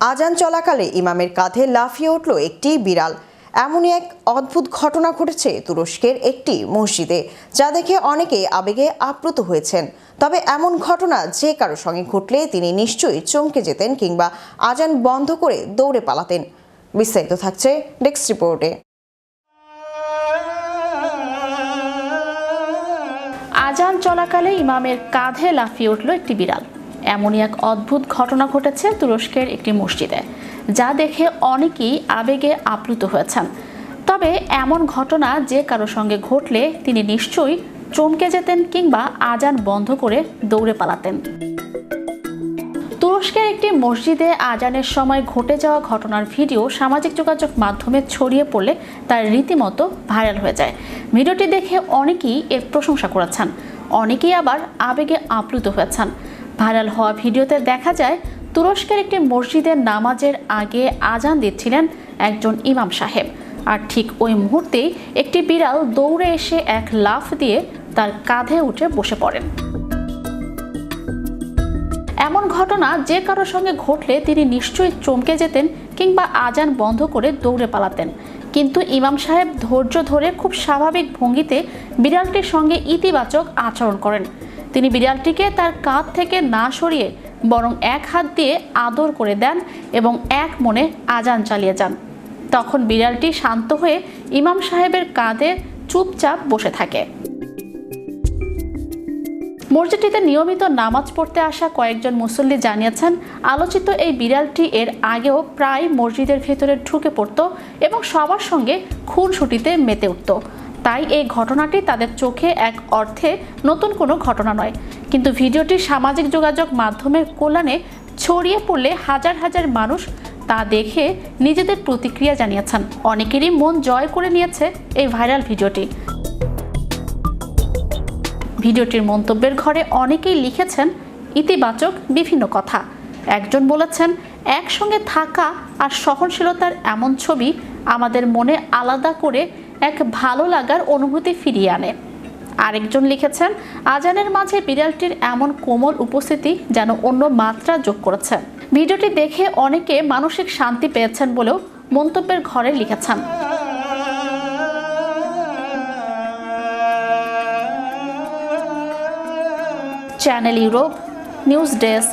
আজান চলাকালে ইমামের কাঁধে লাফিয়ে উঠল একটি বিড়াল। এমনই এক অদ্ভুত ঘটনা ঘটেছে তুরস্কের একটি মসজিদে, যা দেখে অনেকে আবেগে আপ্লুত হয়েছেন। তবে এমন ঘটনা যে কারও সঙ্গে ঘটলে তিনি নিশ্চয়ই চমকে যেতেন কিংবা আজান বন্ধ করে দৌড়ে পালাতেন। বিস্তারিত থাকছে নেক্সট রিপোর্টে। আজান চলাকালে ইমামের কাঁধে লাফিয়ে উঠল একটি বিড়াল। এমনই এক অদ্ভুত ঘটনা ঘটেছে তুরস্কের একটি মসজিদে, যা দেখে অনেকেই আবেগে আপ্লুত হয়েছেন। তবে এমন ঘটনা যে কারও সঙ্গে ঘটলে তিনি নিশ্চয়ই চমকে যেতেন কিংবা আজান বন্ধ করে দৌড়ে পালাতেন। তুরস্কের একটি মসজিদে আজানের সময় ঘটে যাওয়া ঘটনার ভিডিও সামাজিক যোগাযোগ মাধ্যমে ছড়িয়ে পড়লে তার রীতিমতো ভাইরাল হয়ে যায়। ভিডিওটি দেখে অনেকেই এর প্রশংসা করেছেন, অনেকেই আবার আবেগে আপ্লুত হয়েছেন। ভাইরাল হওয়া ভিডিওতে দেখা যায়, তুরস্কের একটি মসজিদের নামাজের আগে আজান দিচ্ছিলেন একজন ইমাম সাহেব। আর ঠিক ওই মুহূর্তেই একটি বিড়াল দৌড়ে এসে এক লাফ দিয়ে তার কাঁধে উঠে বসে পড়েন। এমন ঘটনা যে কারোর সঙ্গে ঘটলে তিনি নিশ্চয়ই চমকে যেতেন কিংবা আজান বন্ধ করে দৌড়ে পালাতেন। কিন্তু ইমাম সাহেব ধৈর্য ধরে খুব স্বাভাবিক ভঙ্গিতে বিড়ালটির সঙ্গে ইতিবাচক আচরণ করেন। তিনি বিড়ালটিকে তার কাঁধ থেকে না সরিয়ে বরং এক হাত দিয়ে আদর করে দেন এবং এক মনে আজান চালিয়ে যান। তখন বিড়ালটি শান্ত হয়ে ইমাম সাহেবের কাঁধে চুপচাপ বসে থাকে। মসজিদটিতে নিয়মিত নামাজ পড়তে আসা কয়েকজন মুসল্লি জানিয়েছেন, আলোচিত এই বিড়ালটি এর আগেও প্রায় মসজিদের ভেতরে ঢুকে পড়তো এবং সবার সঙ্গে খুনসুটিতে মেতে উঠত। তাই এই ঘটনাটি তাদের চোখে এক অর্থে নতুন কোনো ঘটনা নয়। কিন্তু ভিডিওটি সামাজিক যোগাযোগ মাধ্যমের কল্যাণে ছড়িয়ে পড়লে হাজার হাজার মানুষ তা দেখে নিজেদের প্রতিক্রিয়া জানিয়েছেন। অনেকেরই মন জয় করে নিয়েছে এই ভাইরাল ভিডিওটি। ভিডিওটির মন্তব্যের ঘরে অনেকেই লিখেছেন, ইতিবাচক বিভিন্ন কথা। একজন বলেছেন, একসঙ্গে থাকা আর সহনশীলতার এমন ছবি আমাদের মনে আলাদা করে এক ভালো লাগার অনুভূতি ফিরিয়ে আনে। আরেকজন লিখেছেন, আজানের মাঝে বিড়ালটির এমন কোমল উপস্থিতি যেন অন্য মাত্রা যোগ করেছে। ভিডিওটি দেখে অনেকে মানসিক শান্তি পেয়েছেন বলেও মন্তব্যের ঘরে লিখেছেন। Channel Europe, news desk.